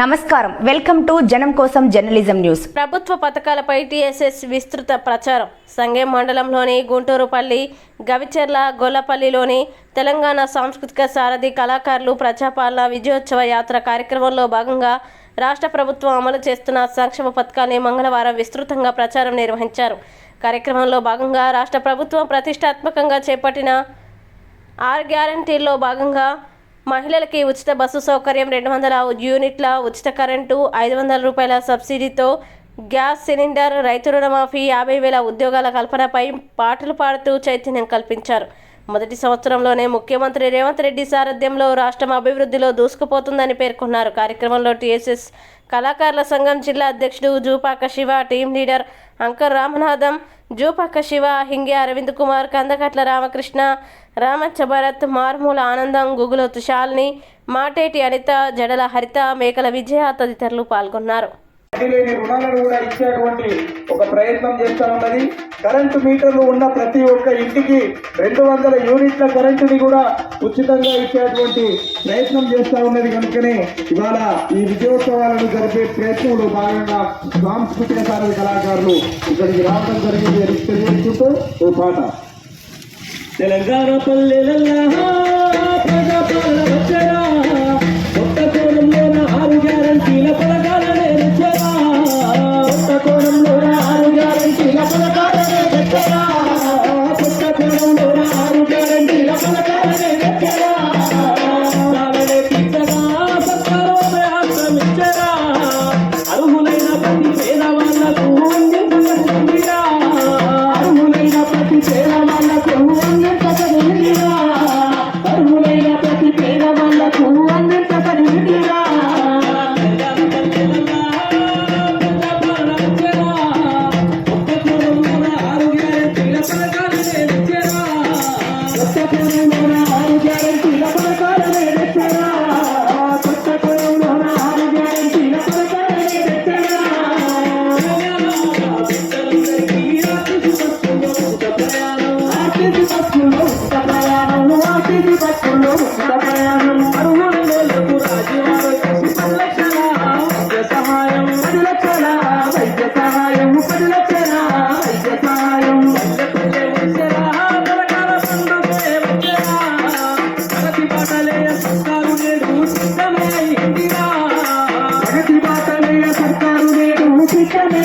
నమస్కారం. Welcome to జనం కోసం జర్నలిజం న్యూస్. ప్రభుత్వ పథకాలపై టీఎస్ఎస్ విస్తృత ప్రచారం. సంగే మండలంలోని గుంటూరుపల్లి గవిచెర్ల గొల్లపల్లిలోని తెలంగాణ సాంస్కృతిక సారథి కళాకారులు ప్రజాపాలన విజయోత్సవ యాత్ర కార్యక్రమంలో భాగంగా రాష్ట్ర ప్రభుత్వం అమలు చేస్తున్న సంక్షేమ పథకాన్ని మంగళవారం విస్తృతంగా ప్రచారం నిర్వహించారు. కార్యక్రమంలో భాగంగా రాష్ట్ర ప్రభుత్వం ప్రతిష్టాత్మకంగా చేపట్టిన ఆర్ గ్యారంటీల్లో భాగంగా మహిళలకి ఉచిత బస్సు సౌకర్యం రెండు వందల యూనిట్ల ఉచిత కరెంటు ఐదు వందల రూపాయల సబ్సిడీతో గ్యాస్ సిలిండర్ రైతు రుణమాఫీ యాభై వేల ఉద్యోగాల కల్పనపై పాటలు పాడుతూ చైతన్యం కల్పించారు. మొదటి సంవత్సరంలోనే ముఖ్యమంత్రి రేవంత్ రెడ్డి సారథ్యంలో రాష్ట్రం అభివృద్ధిలో దూసుకుపోతుందని పేర్కొన్నారు. కార్యక్రమంలో టీఎస్ఎస్ కళాకారుల సంఘం జిల్లా అధ్యక్షుడు Jupaka Shiva team leader anchor Ramanatham Jupakka Shiva Hinge Arvind Kumar Kandakatla Ramakrishna Ramachcha Bharat Marmula Anandam Gugulo తుషాల్ని Mateti Anitha జడల హరిత మేకల విజయ తదితరులు పాల్గొన్నారు. లేని రుణాలను కూడా ఇచ్చేటువంటి ఒక ప్రయత్నం చేస్తా ఉన్నది. కరెంటు మీటర్లు ఉన్న ప్రతి ఒక్క ఇంటికి రెండు వందల యూనిట్ల కరెంటుని కూడా ఉచితంగా ఇచ్చేటువంటి ప్రయత్నం చేస్తా ఉన్నది కనుకనే ఇవాళ ఈ విజయోత్సవాలను జరిపే ప్రయత్నంలో భాగంగా సాంస్కృతిక సారథి కళాకారులు ఇక్కడికి రావడం జరిగింది తెలియజేసుకుంటూ ఓ పాట. తెలంగాణ పల్లెలల్లా ఆర్టీసీ బస్సులో ఉచిత ప్రయాణం ఆర్టీసీ బస్సులో ఉచిత ప్రయాణం అర్హులకు రాజ్యవారికి పది లక్షల వైద్య సహాయం పది లక్షల వైద్య సహాయం పది లక్షల వైద్య సహాయం సర్కారు నేడు సిద్ధమే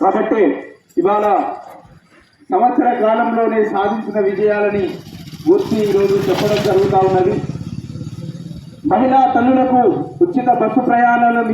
కాబట్టి ఇవాళ సంవత్సర కాలంలోనే సాధించిన విజయాలని గుర్తి ఈరోజు చెప్పడం జరుగుతూ ఉన్నది. మహిళా తల్లులకు ఉచిత బస్సు ప్రయాణాలను